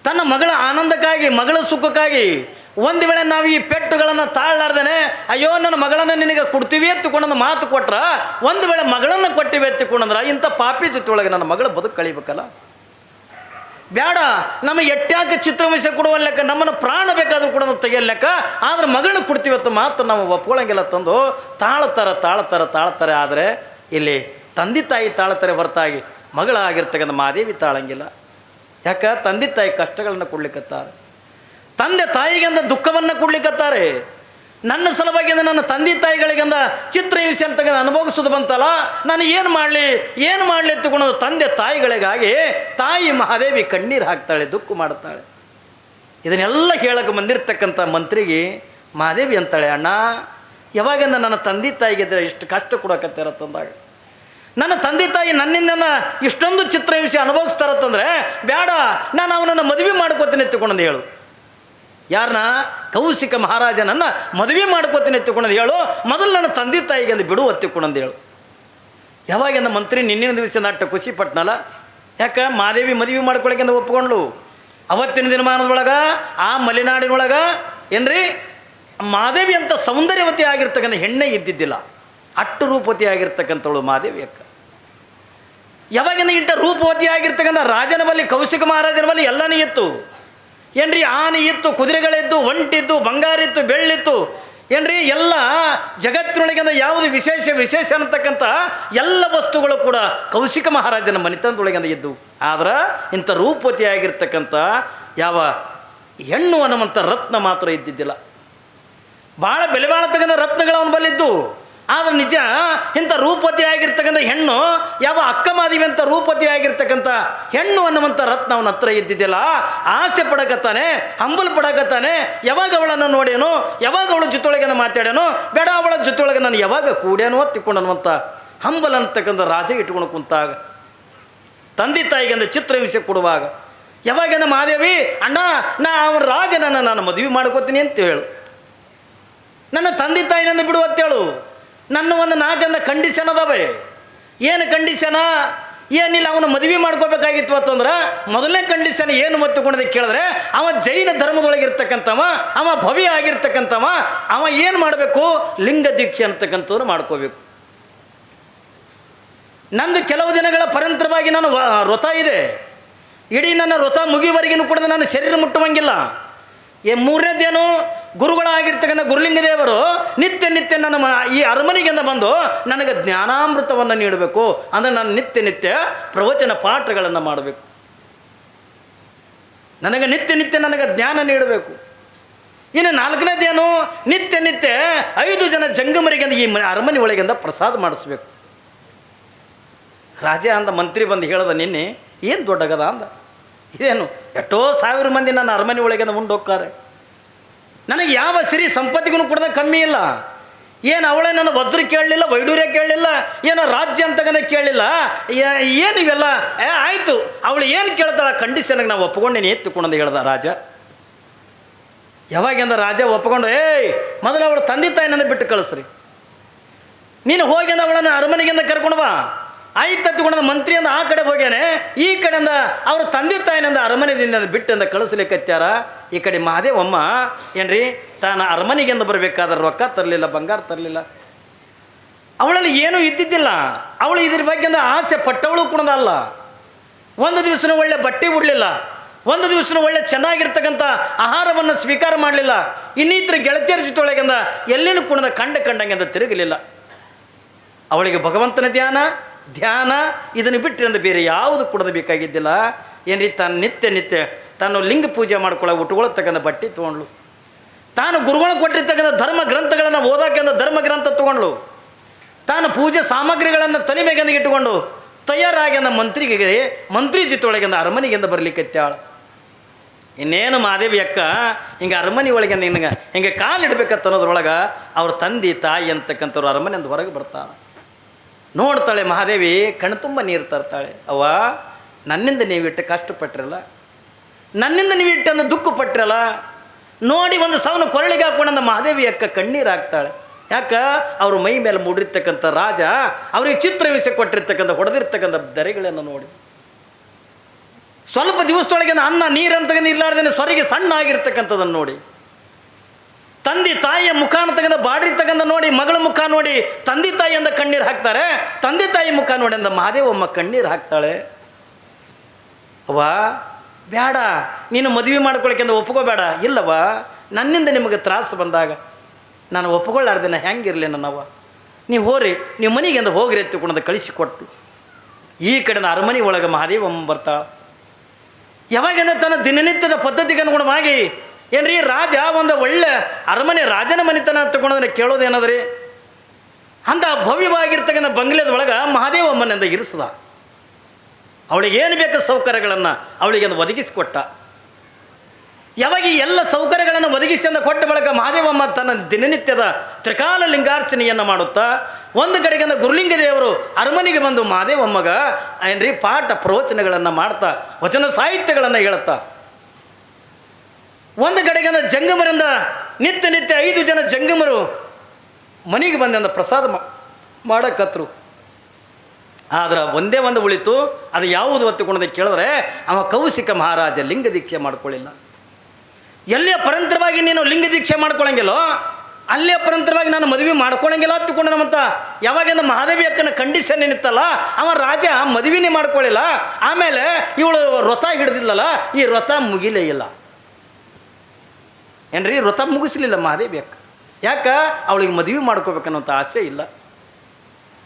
A: ತನ್ನ ಮಗಳ ಆನಂದಕ್ಕಾಗಿ, ಮಗಳ ಸುಖಕ್ಕಾಗಿ ಒಂದು ವೇಳೆ ನಾವು ಈ ಪೆಟ್ಟುಗಳನ್ನು ತಾಳಲಾರ್ದೇನೆ, ಅಯ್ಯೋ, ನನ್ನ ಮಗಳನ್ನು ನಿನಗೆ ಕೊಡ್ತೀವಿ ಎತ್ತಿಕೊಂಡಂದು ಮಾತು ಕೊಟ್ರ, ಒಂದು ವೇಳೆ ಮಗಳನ್ನು ಕೊಟ್ಟಿವಿ ಎತ್ತಿಕೊಂಡಂದ್ರೆ ಇಂಥ ಪಾಪಿ ಜೊತೆ ಒಳಗೆ ನನ್ನ ಮಗಳ ಬದುಕು ಕಳಿಬೇಕಲ್ಲ? ಬೇಡ, ನಮ್ಮ ಎಟ್ಟ್ಯಾಕ ಕೊಡುವ ಲೆಕ್ಕ? ನಮ್ಮನ್ನು ಪ್ರಾಣ ಬೇಕಾದರೂ ಕೂಡ ತೆಗಿಯೋ ತೆಗೆಯಲ್ಲಕ್ಕ ಆದ್ರೆ ಮಗಳನ್ನ ಕೊಡ್ತೀವಿ ಅಂತ ಮಾತ್ರ ನಾವು ಒಪ್ಕೊಳ್ಳಂಗಿಲ್ಲ ತಂದು. ತಾಳ್ತಾರೆ ತಾಳ್ತಾರೆ ತಾಳ್ತಾರೆ. ಆದರೆ ಇಲ್ಲಿ ತಂದೆ ತಾಯಿ ತಾಳ್ತಾರೆ ಹೊರತಾಗಿ ಮಗಳಾಗಿರ್ತಕ್ಕಂಥ ಮಾದೇವಿ ತಾಳಂಗಿಲ್ಲ. ಯಾಕೆ? ತಂದೆ ತಾಯಿ ಕಷ್ಟಗಳನ್ನ ಕೊಡ್ಲಿಕ್ಕತ್ತಾರೆ ತಂದೆ ತಾಯಿಗೆಂದ ದುಃಖವನ್ನು ಕೊಡ್ಲಿಕ್ಕತ್ತಾರೆ ನನ್ನ ಸಲುವಾಗಿ ಅಂದ್ರೆ ನನ್ನ ತಂದೆ ತಾಯಿಗಳಿಗಿಂದ ಚಿತ್ರ ಹಿಂಸೆ ಅಂತ ಅನುಭವಿಸೋದು ಬಂತಲ್ಲ, ನಾನು ಏನು ಮಾಡಲಿ ಏನು ಮಾಡಲಿ ಅಂತಕೊಂಡು ತಂದೆ ತಾಯಿಗಳಿಗಾಗಿ ತಾಯಿ ಮಹಾದೇವಿ ಕಣ್ಣೀರು ಹಾಕ್ತಾಳೆ, ದುಃಖ ಮಾಡ್ತಾಳೆ. ಇದನ್ನೆಲ್ಲ ಹೇಳಕ್ಕೆ ಬಂದಿರತಕ್ಕಂಥ ಮಂತ್ರಿಗೆ ಮಹಾದೇವಿ ಅಂತಾಳೆ, ಅಣ್ಣ, ಯಾವಾಗಿಂದ ನನ್ನ ತಂದೆ ತಾಯಿಗೆ ಇದ್ರೆ ಇಷ್ಟು ಕಷ್ಟ ಕೊಡಕತ್ತಾರ ತಂದಾಗ? ನನ್ನ ತಂದೆ ತಾಯಿ ನನ್ನಿಂದ ಇಷ್ಟೊಂದು ಚಿತ್ರಹಿಂಸೆ ಅನುಭವಿಸ್ತಾರತ್ತಂದ್ರೆ ಬೇಡ, ನಾನು ಅವನನ್ನು ಮದುವೆ ಮಾಡ್ಕೋತೀನಿ ಎತ್ತುಕೊಂಡಂದು ಹೇಳು. ಯಾರನ್ನ ಕೌಶಿಕ ಮಹಾರಾಜನನ್ನು ಮದುವೆ ಮಾಡ್ಕೋತೀನಿ ಎತ್ತಿಕೊಂಡು ಹೇಳು, ಮೊದಲು ನನ್ನ ತಂದೆ ತಾಯಿಗೆ ಅಂದು ಬಿಡು ಎತ್ತಿಕೊಂಡಂದು ಹೇಳು. ಯಾವಾಗಿಂದ ಮಂತ್ರಿ ನಿನ್ನಿನ ದಿವಸ ನಟ್ಟ ಖುಷಿ ಪಟ್ನಲ್ಲ? ಯಾಕೆ? ಮಾದೇವಿ ಮದುವೆ ಮಾಡ್ಕೊಳಕ್ಕೆಂದು ಒಪ್ಪಿಕೊಂಡ್ಳು ಅವತ್ತಿನ ದಿನಮಾನದೊಳಗೆ, ಆ ಮಲೆನಾಡಿನೊಳಗೆ, ಏನ್ರಿ? ಮಾದೇವಿ ಅಂತ ಸೌಂದರ್ಯವತಿ ಆಗಿರ್ತಕ್ಕಂಥ ಹೆಣ್ಣೆ ಇದ್ದಿದ್ದಿಲ್ಲ. ಅಟ್ಟು ರೂಪವತಿ ಆಗಿರ್ತಕ್ಕಂಥವಳು ಮಾದೇವಿ ಅಕ್ಕ. ಯಾವಾಗಿಂದ ಇಂಥ ರೂಪವತಿ ಆಗಿರ್ತಕ್ಕಂಥ ರಾಜನ ಬಳಿ ಕೌಶಿಕ ಮಹಾರಾಜನ ಬಳಿ ಎಲ್ಲನೂ ಇತ್ತು. ಏನ್ರಿ ಆನೆ ಇತ್ತು, ಕುದುರೆಗಳಿದ್ದು ಒಂಟಿತ್ತು ಬಂಗಾರಿತ್ತು ಬೆಳ್ಳಿತ್ತು ಏನ್ರಿ ಎಲ್ಲ ಜಗತ್ತಿನೊಳಗಿಂದ ಯಾವುದು ವಿಶೇಷ ವಿಶೇಷ ಅನ್ನತಕ್ಕಂಥ ಎಲ್ಲ ವಸ್ತುಗಳು ಕೂಡ ಕೌಶಿಕ ಮಹಾರಾಜನ ಮನೆತನದೊಳಗಿಂದ ಇದ್ದು ಆದ್ರೆ ಇಂಥ ರೂಪವತಿಯಾಗಿರ್ತಕ್ಕಂಥ ಯಾವ ಹೆಣ್ಣು ಅನ್ನುವಂಥ ರತ್ನ ಮಾತ್ರ ಇದ್ದಿದ್ದಿಲ್ಲ. ಭಾಳ ಬೆಲೆ ಬಾಳತಕ್ಕಂಥ ರತ್ನಗಳು ಅವನ ಬಲ್ಲಿದ್ದು ಆದ್ರೆ ನಿಜ, ಇಂಥ ರೂಪತಿ ಆಗಿರ್ತಕ್ಕಂಥ ಹೆಣ್ಣು ಯಾವ ಅಕ್ಕ ಮಾದಿವಿ ಅಂತ ರೂಪತಿ ಆಗಿರ್ತಕ್ಕಂಥ ಹೆಣ್ಣು ಅನ್ನುವಂಥ ರತ್ನ ಅವನ ಹತ್ರ ಇದ್ದಿದ್ದಿಲ್ಲ. ಆಸೆ ಪಡಕತ್ತಾನೆ, ಹಂಬಲ್ ಪಡಕತ್ತಾನೆ, ಯಾವಾಗ ಅವಳನ್ನು ನೋಡೇನು ಯಾವಾಗ ಅವಳ ಜೊತೆಯೊಳಗೆ ಮಾತಾಡೇನೋ ಬೇಡ ಅವಳ ಜೊತೆಯೊಳಗೆ ನಾನು ಯಾವಾಗ ಕೂಡೇನೋ ತಿಕ್ಕೊಂಡು ಅನ್ನುವಂಥ ಹಂಬಲ್ ಅಂತಕ್ಕಂಥ ರಾಜ ಇಟ್ಕೊಂಡು ಕುಂತಾಗ. ತಂದೆ ತಾಯಿಗೆ ಅಂದ ಚಿತ್ರ ವಿಷಯ ಕೊಡುವಾಗ, ಯಾವಾಗ ಮಾದೇವಿ, ಅಣ್ಣ, ನಾ ಅವನ ರಾಜನನ್ನು ನಾನು ಮದುವೆ ಮಾಡ್ಕೋತೀನಿ ಅಂತ ಹೇಳು. ನನ್ನ ತಂದೆ ತಾಯಿನಂದು ಬಿಡು ಅಂತೇಳು ನನ್ನ ಒಂದು ನಾಲ್ಕಂದ ಕಂಡೀಷನ್ ಅದಾವೆ. ಏನು ಕಂಡೀಷನ? ಏನಿಲ್ಲ, ಅವನು ಮದುವೆ ಮಾಡ್ಕೋಬೇಕಾಗಿತ್ತು ಅಂತಂದ್ರೆ ಮೊದಲನೇ ಕಂಡೀಷನ್ ಏನು ಒತ್ತುಕೊಂಡದೆ ಕೇಳಿದ್ರೆ, ಅವ ಜೈನ ಧರ್ಮದೊಳಗಿರ್ತಕ್ಕಂಥವ, ಅವ ಭವ್ಯ ಆಗಿರ್ತಕ್ಕಂಥವ, ಅವ ಏನು ಮಾಡಬೇಕು? ಲಿಂಗ ದೀಕ್ಷೆ ಅಂತಕ್ಕಂಥವ್ರು ಮಾಡ್ಕೋಬೇಕು. ನಂದು ಕೆಲವು ದಿನಗಳ ಪರಂತರವಾಗಿ ನಾನು ವ್ರತ ಇದೆ. ಇಡೀ ನನ್ನ ವ್ರತ ಮುಗಿಯುವವರೆಗೂ ಕೂಡ ನಾನು ಶರೀರ ಮುಟ್ಟುವಂಗಿಲ್ಲ. ಏ ಮೂರನೇದೇನು ಗುರುಗಳಾಗಿರ್ತಕ್ಕಂಥ ಗುರುಲಿಂಗ ದೇವರು ನಿತ್ಯ ನಿತ್ಯ ನನ್ನ ಈ ಅರಮನೆಗಿಂದ ಬಂದು ನನಗೆ ಜ್ಞಾನಾಮೃತವನ್ನು ನೀಡಬೇಕು. ಅಂದರೆ ನಾನು ನಿತ್ಯ ನಿತ್ಯ ಪ್ರವಚನ ಪಾಠಗಳನ್ನು ಮಾಡಬೇಕು. ನನಗೆ ನಿತ್ಯ ನಿತ್ಯ ನನಗೆ ಜ್ಞಾನ ನೀಡಬೇಕು. ಇನ್ನು ನಾಲ್ಕನೇದೇನು ನಿತ್ಯ ನಿತ್ಯ ಐದು ಜನ ಜಂಗಮರಿಗೆ ಈ ಅರಮನೆ ಒಳಗಿಂದ ಪ್ರಸಾದ ಮಾಡಿಸ್ಬೇಕು. ರಾಜ ಅಂದ ಮಂತ್ರಿ ಬಂದು ಹೇಳ್ದ ನಿನ್ನೆ, ಏನು ದೊಡ್ಡಗದ ಅಂದ? ಇದೇನು, ಎಷ್ಟೋ ಸಾವಿರ ಮಂದಿ ನನ್ನ ಅರಮನೆ ಒಳಗಿಂದ ಮುಂದೆ ಹೋಗ್ತಾರೆ ನನಗೆ ಯಾವ ಸಿರಿ ಸಂಪತ್ತಿಗೂ ಕೂಡ ಕಮ್ಮಿ ಇಲ್ಲ. ಏನು ಅವಳೇ ನನ್ನ ವಜ್ರ ಕೇಳಲಿಲ್ಲ ವೈಡೂರ್ಯ ಕೇಳಲಿಲ್ಲ, ಏನು ರಾಜ್ಯ ಅಂತಗನೆ ಕೇಳಲಿಲ್ಲ ಏನು ಇವೆಲ್ಲ? ಏ, ಆಯಿತು. ಅವಳು ಏನು ಕೇಳ್ತಾಳೆ ಕಂಡೀಷನ್ಗೆ ನಾವು ಒಪ್ಕೊಂಡೇನೆ ಎತ್ತುಕೊಂಡು ಹೇಳ್ದ ರಾಜ? ಯಾವಾಗೆಂದ ರಾಜ ಒಪ್ಕೊಂಡು, ಏಯ್, ಮೊದಲು ಅವಳು ತಂದೆ ತಾಯಿನಂದ ಬಿಟ್ಟು ಕಳಿಸ್ರಿ. ನೀನು ಹೋಗಿಂದ ಅವಳನ್ನು ಅರಮನೆಗಿಂದ ಕರ್ಕೊಂಡು ಬಾ. ಆಯ್ತು ಮಂತ್ರಿ ಮಂತ್ರಿಯಿಂದ ಆ ಕಡೆ ಹೋಗ್ಯಾನೆ, ಈ ಕಡೆಯಿಂದ ಅವ್ರ ತಂದೆ ತಾಯಿನಿಂದ ಅರಮನೆದಿಂದ ಬಿಟ್ಟಿಂದ ಕಳಿಸ್ಲಿಕ್ಕತ್ಯಾರ ಈ ಕಡೆ ಮಹಾದೇವಮ್ಮ, ಏನ್ರಿ, ತಾನು ಅರಮನೆಗಿಂದ ಬರಬೇಕಾದ್ರೆ ರೊಕ್ಕ ತರಲಿಲ್ಲ, ಬಂಗಾರ ತರಲಿಲ್ಲ. ಅವಳಲ್ಲಿ ಏನೂ ಇದ್ದಿದ್ದಿಲ್ಲ. ಅವಳು ಇದ್ರ ಬಗ್ಗೆ ಆಸೆ ಪಟ್ಟವಳು ಕೂಡ ಅಲ್ಲ. ಒಂದು ದಿವಸನೂ ಒಳ್ಳೆ ಬಟ್ಟೆ ಉಡಲಿಲ್ಲ. ಒಂದು ದಿವಸನೂ ಒಳ್ಳೆ ಚೆನ್ನಾಗಿರ್ತಕ್ಕಂಥ ಆಹಾರವನ್ನು ಸ್ವೀಕಾರ ಮಾಡಲಿಲ್ಲ. ಇನ್ನಿತರ ಗೆಳತಿಯರ ಜೊತೆಯೊಳಗಿಂದ ಎಲ್ಲಿನೂ ಕುಣದ ಕಂಡ ಕಂಡಂಗಿಂದ ತಿರುಗಲಿಲ್ಲ. ಅವಳಿಗೆ ಭಗವಂತನ ಧ್ಯಾನ ಧ್ಯಾನ ಇದನ್ನು ಬಿಟ್ಟಿರಂದ ಬೇರೆ ಯಾವುದು ಕೊಡೋದು ಬೇಕಾಗಿದ್ದಿಲ್ಲ. ಏನ್ರಿ ತಾನು ನಿತ್ಯ ನಿತ್ಯ ತಾನು ಲಿಂಗ ಪೂಜೆ ಮಾಡ್ಕೊಳ್ಳೋ ಉಟ್ಕೊಳ್ಳತಕ್ಕಂಥ ಬಟ್ಟೆ ತೊಗೊಂಡ್ಳು. ತಾನು ಗುರುಗಳು ಕೊಟ್ಟಿರ್ತಕ್ಕಂಥ ಧರ್ಮ ಗ್ರಂಥಗಳನ್ನು ಓದೋಕೆಂದ ಧರ್ಮ ಗ್ರಂಥ ತೊಗೊಂಡ್ಳು. ತಾನು ಪೂಜೆ ಸಾಮಗ್ರಿಗಳನ್ನು ತಲೆ ಇಟ್ಟುಕೊಂಡು ತಯಾರಾಗ್ಯಂದ ಮಂತ್ರಿಗೆ, ಮಂತ್ರಿ ಜೊತೆಯೊಳಗಿಂದ ಅರಮನೆಗಿಂದ ಬರ್ಲಿಕ್ಕತ್ತಾಳ ಇನ್ನೇನು ಮಾದೇವಿ ಅಕ್ಕ, ಹಿಂಗೆ ಅರಮನೆ ಒಳಗಿಂದ ಹಿಂಗೆ ಹಿಂಗೆ ಕಾಲಿಡ್ಬೇಕಂತ ಅನ್ನೋದ್ರೊಳಗೆ ಅವ್ರ ತಂದೆ ತಾಯಿ ಅಂತಕ್ಕಂಥವ್ರು ಅರಮನೆಯಿಂದ ಹೊರಗೆ ಬರ್ತಾಳೆ ನೋಡ್ತಾಳೆ ಮಹಾದೇವಿ ಕಣ್ತುಂಬ ನೀರು ತರ್ತಾಳೆ. ಅವ ನನ್ನಿಂದ ನೀವಿಟ್ಟು ಕಷ್ಟಪಟ್ಟಿರಲ್ಲ ನನ್ನಿಂದ ನೀವು ಅಂದ ದುಃಖ ಪಟ್ಟಿರಲ್ಲ ನೋಡಿ ಒಂದು ಸವನ ಕೊರಳಿಗೆ ಹಾಕೊಂಡಂದ ಮಹಾದೇವಿ ಅಕ್ಕ ಕಣ್ಣೀರು ಹಾಕ್ತಾಳೆ. ಯಾಕ? ಅವ್ರ ಮೈ ಮೇಲೆ ಮೂಡಿರ್ತಕ್ಕಂಥ ರಾಜ ಅವ್ರಿಗೆ ಚಿತ್ರ ವಿಷಯ ಕೊಟ್ಟಿರ್ತಕ್ಕಂಥ, ಹೊಡೆದಿರ್ತಕ್ಕಂಥ ದರೆಗಳನ್ನು ನೋಡಿ. ಸ್ವಲ್ಪ ದಿವಸದೊಳಗೆ ಅನ್ನ ನೀರಂತ ಇರ್ಲಾರ್ದೇನೆ ಸ್ವರಿಗೆ ಸಣ್ಣ ಆಗಿರ್ತಕ್ಕಂಥದ್ದನ್ನು ನೋಡಿ. ತಂದೆ ತಾಯಿಯ ಮುಖ ತಗಂದ ಬಾಡ್ರಿ ತಗಂದ ನೋಡಿ, ಮಗಳ ಮುಖ ನೋಡಿ, ತಂದೆ ತಾಯಿಯಿಂದ ಕಣ್ಣೀರು ಹಾಕ್ತಾರೆ. ತಂದೆ ತಾಯಿ ಮುಖ ನೋಡಿ ಅಂದ ಮಹಾದೇವಮ್ಮ ಕಣ್ಣೀರು ಹಾಕ್ತಾಳೆ. ಅವ್ವ ಬೇಡ ನೀನು ಮದುವೆ ಮಾಡ್ಕೊಳಕ್ಕೆಂದ ಒಪ್ಕೋಬೇಡ. ಇಲ್ಲವ ನನ್ನಿಂದ ನಿಮಗೆ ತ್ರಾಸು ಬಂದಾಗ ನಾನು ಒಪ್ಕೊಳ್ಳಾರ್ದಿನ ಹೆಂಗಿರಲಿ ನನ್ನವ್ವ ನೀವು ಹೋರಿ, ನೀವು ಮನೆಗೆಂದ ಹೋಗ್ರಿ ಕಳಿಸಿ ಕಳಿಸಿಕೊಟ್ಟು ಈ ಕಡೆಯಿಂದ ಅರಮನೆ ಒಳಗೆ ಮಹಾದೇವಮ್ಮ ಬರ್ತಾಳೆ. ಯಾವಾಗಿಂದ ತನ್ನ ದಿನನಿತ್ಯದ ಪದ್ಧತಿಗೆ ಅನುಗುಣವಾಗಿ ಏನ್ರಿ ರಾಜ ಒಂದು ಒಳ್ಳೆ ಅರಮನೆ ರಾಜನ ಮನೆತನ ತಗೊಂಡ್ರೆ ಕೇಳೋದೇನದ್ರಿ ಅಂತ ಭವ್ಯವಾಗಿರ್ತಕ್ಕಂಥ ಬಂಗ್ಲೆದ ಒಳಗೆ ಮನೆಯಿಂದ ಇರಿಸ್ದ. ಏನು ಬೇಕು ಸೌಕರ್ಯಗಳನ್ನು ಅವಳಿಗೆ ಅದು ಒದಗಿಸಿಕೊಟ್ಟ. ಯಾವಾಗ ಎಲ್ಲ ಸೌಕರ್ಯಗಳನ್ನು ಒದಗಿಸಿ ಅಂದ ಕೊಟ್ಟ ಬಳಿಕ ಮಹಾದೇವಮ್ಮ ತನ್ನ ದಿನನಿತ್ಯದ ತ್ರಿಕಾಲ ಲಿಂಗಾರ್ಚನೆಯನ್ನು ಮಾಡುತ್ತಾ, ಒಂದು ಕಡೆಗೆ ಅಂದ ಗುರುಲಿಂಗ ದೇವರು ಅರಮನೆಗೆ ಬಂದು ಮಹಾದೇವಮ್ಮಗ ಏನ್ರಿ ಪಾಠ ಪ್ರವಚನಗಳನ್ನು ಮಾಡ್ತಾ, ವಚನ ಸಾಹಿತ್ಯಗಳನ್ನು ಹೇಳುತ್ತಾ. ಒಂದು ಕಡೆಗೆ ಅಂದ್ರೆ ಜಂಗಮರಿಂದ ನಿತ್ಯ ನಿತ್ಯ ಐದು ಜನ ಜಂಗಮರು ಮನೆಗೆ ಬಂದಂದ ಪ್ರಸಾದ ಮಾಡಕತ್ರು. ಆದ್ರೆ ಒಂದೇ ಒಂದು ಉಳಿತು, ಅದು ಯಾವುದು ಹೊತ್ತುಕೊಂಡದೆ ಕೇಳಿದ್ರೆ, ಅವ ಕೌಶಿಕ ಮಹಾರಾಜ ಲಿಂಗ ದೀಕ್ಷೆ ಮಾಡ್ಕೊಳ್ಳಿಲ್ಲ. ಎಲ್ಲಿಯ ಪರಂತರವಾಗಿ ನೀನು ಲಿಂಗ ದೀಕ್ಷೆ ಮಾಡ್ಕೊಳ್ಳಂಗಿಲ್ಲೋ ಅಲ್ಲೇ ಪರಂತರವಾಗಿ ನಾನು ಮದುವೆ ಮಾಡ್ಕೊಳಂಗಿಲ್ಲ ಹತ್ತುಕೊಂಡು ನಮ್ಮಂತ ಯಾವಾಗಿಂದ ಮಹಾದೇವಿ ಅಕ್ಕನ ಕಂಡೀಷನ್ ಏನಿತ್ತಲ್ಲ, ಅವ ರಾಜ ಮದುವೆನೇ ಮಾಡ್ಕೊಳ್ಳಿಲ್ಲ ಆಮೇಲೆ ಇವಳು ವ್ರತ ಹಿಡ್ದಿಲ್ಲಲ್ಲ ಈ ವ್ರತ ಮುಗಿಲೇ ಇಲ್ಲ. ಏನ್ರಿ? ವ್ರತ ಮುಗಿಸ್ಲಿಲ್ಲ ಮಹಾದೇವಿ ಯಾಕೆ? ಅವಳಿಗೆ ಮದುವೆ ಮಾಡ್ಕೋಬೇಕನ್ನೋಂಥ ಆಸೆ ಇಲ್ಲ.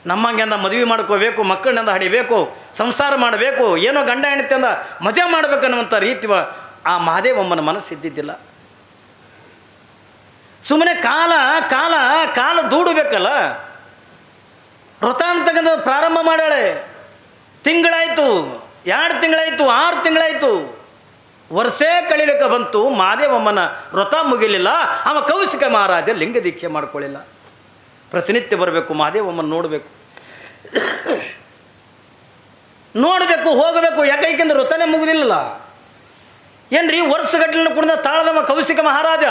A: ನಮ್ಮಂಗೆಂದ ಮದುವೆ ಮಾಡ್ಕೋಬೇಕು ಮಕ್ಕಳನ್ನೆಂದ ಹಡಿಬೇಕು, ಸಂಸಾರ ಮಾಡಬೇಕು, ಏನೋ ಗಂಡ ಹೆಂಡತಿ ಅಂದ ಮಜಾ ಮಾಡ್ಬೇಕನ್ನುವಂಥ ರೀತಿ ಆ ಮಹಾದೇವಮ್ಮನ ಮನಸ್ಸು ಇದ್ದಿದ್ದಿಲ್ಲ ಸುಮ್ಮನೆ ಕಾಲ ಕಾಲ ಕಾಲ ದೂಡಬೇಕಲ್ಲ. ವ್ರತ ಅಂತಕ್ಕಂಥ ಪ್ರಾರಂಭ ಮಾಡ್ಯಾಳೆ. ತಿಂಗಳಾಯಿತು, ಎರಡು ತಿಂಗಳಾಯಿತು, ಆರು ತಿಂಗಳಾಯಿತು. ವರ್ಷೇ ಕಳಿಲಿಕ್ಕೆ ಬಂತು, ಮಾದೇವಮ್ಮನ ವ್ರತ ಮುಗಿಲಿಲ್ಲ, ಅವ ಕೌಶಿಕ ಮಹಾರಾಜ ಲಿಂಗ ದೀಕ್ಷೆ ಮಾಡ್ಕೊಳ್ಳಿಲ್ಲ. ಪ್ರತಿನಿತ್ಯ ಬರಬೇಕು ಮಹಾದೇವಮ್ಮನ ನೋಡಬೇಕು. ನೋಡಬೇಕು, ಹೋಗಬೇಕು, ಯಾಕೈಕೆಂದ್ರೆ ವ್ರತನೇ ಮುಗಿದಿಲ್ಲಲ್ಲ. ಏನ್ರಿ ವರ್ಷಗಟ್ಟಲೆ ಕುಡಿದ ತಾಳದವ ಕೌಶಿಕ ಮಹಾರಾಜ?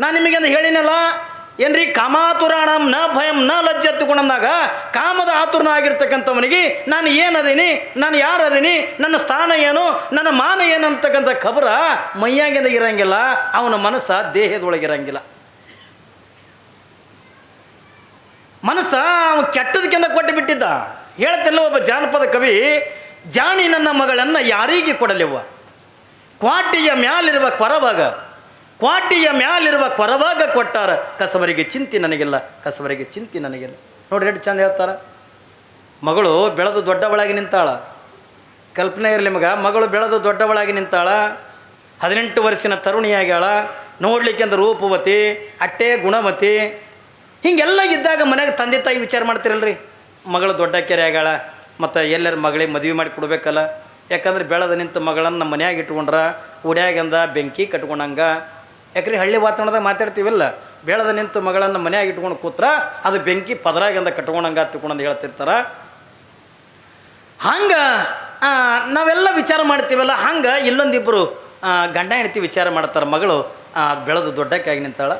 A: ನಾನು ನಿಮಗೆಂದು ಹೇಳಿನಲ್ಲ ಏನ್ರಿ? ಕಾಮಾತುರಾಣಂ ನ ಭಯಂ ನ ಲಜ್ಜತ್ತು ಗುಣಂದಾಗ ಕಾಮದ ಆಗಿರ್ತಕ್ಕಂಥವನಿಗೆ ನಾನು ಏನದೀನಿ? ನಾನು ಯಾರದೀನಿ? ನನ್ನ ಸ್ಥಾನ ಏನು? ನನ್ನ ಮಾನ ಏನು ಅಂತಕ್ಕಂಥ ಖಬರ ಮೈಯಾಗಿಂದ ಇರಂಗಿಲ್ಲ. ಅವನ ಮನಸ್ಸ ದೇಹದೊಳಗಿರಂಗಿಲ್ಲ. ಮನಸ್ಸ ಅವನು ಕೆಟ್ಟದಕ್ಕಿಂತ ಕೊಟ್ಟು ಬಿಟ್ಟಿದ್ದ. ಹೇಳ್ತಿಲ್ಲ ಒಬ್ಬ ಜಾನಪದ ಕವಿ, ಜಾಣಿ ನನ್ನ ಮಗಳನ್ನು ಯಾರಿಗೆ ಕೊಡಲಿವ್ವ? ಕ್ವಾಟಿಯ ಮ್ಯಾಲಿರುವ ಕೊರಭಾಗ ಕ್ವಾಟಿಯ ಮ್ಯಾಲಿರುವ ಕೊರವಾಗ ಕೊಟ್ಟಾರ ಕಸವರಿಗೆ ಚಿಂತೆ ನನಗಿಲ್ಲ ಕಸವರಿಗೆ ಚಿಂತೆ ನನಗಿಲ್ಲ. ನೋಡ್ರಿ ಎಷ್ಟು ಚಂದ ಹೇಳ್ತಾರ. ಮಗಳು ಬೆಳೆದು ದೊಡ್ಡವಳಾಗಿ ನಿಂತಾಳ. ಕಲ್ಪನೆ ಇರಲಿ ಮಗ, ಮಗಳು ಬೆಳೆದು ದೊಡ್ಡವಳಾಗಿ ನಿಂತಾಳ. ಹದಿನೆಂಟು ವರ್ಷಿನ ತರುಣಿಯಾಗ್ಯಾಳ. ನೋಡ್ಲಿಕ್ಕೆ ಅಂದ್ರೆ ರೂಪವತಿ, ಅಟ್ಟೆ ಗುಣವತಿ. ಹಿಂಗೆಲ್ಲ ಇದ್ದಾಗ ಮನೆಗೆ ತಂದೆ ತಾಯಿ ವಿಚಾರ ಮಾಡ್ತಿರಲ್ರಿ? ಮಗಳು ದೊಡ್ಡ ಕೆರೆ ಆಗ್ಯಾಳ. ಮತ್ತು ಎಲ್ಲರ ಮಗಳಿಗೆ ಮದುವೆ ಮಾಡಿ ಕೊಡಬೇಕಲ್ಲ. ಯಾಕಂದ್ರೆ ಬೆಳೆದು ನಿಂತ ಮಗಳನ್ನು ಮನೆಯಾಗಿ ಇಟ್ಕೊಂಡ್ರ, ಉಡ್ಯಾಗಂದ, ಬೆಂಕಿ ಕಟ್ಕೊಂಡಂಗ. ಯಾಕ್ರಿ ಹಳ್ಳಿ ವಾತಾವರಣದಾಗ ಮಾತಾಡ್ತೀವಲ್ಲ? ಬೆಳೆದ ನಿಂತು ಮಗಳನ್ನು ಮನೆಯಾಗಿ ಇಟ್ಕೊಂಡು ಕೂತ್ರ ಅದು ಬೆಂಕಿ ಪದರಾಗಿಂದ ಕಟ್ಕೊಂಡಂಗ ಹತ್ತಿಕೊಂಡು ಹೇಳ್ತಿರ್ತಾರೆ. ಹಂಗೆ ನಾವೆಲ್ಲ ವಿಚಾರ ಮಾಡ್ತೀವಲ್ಲ, ಹಂಗೆ ಇಲ್ಲೊಂದಿಬ್ಬರು ಗಂಡ ಹೆಂಡತಿ ವಿಚಾರ ಮಾಡ್ತಾರೆ ಮಗಳು ಬೆಳೆದು ದೊಡ್ಡಕ್ಕಾಗಿ ನಿಂತಾಳ.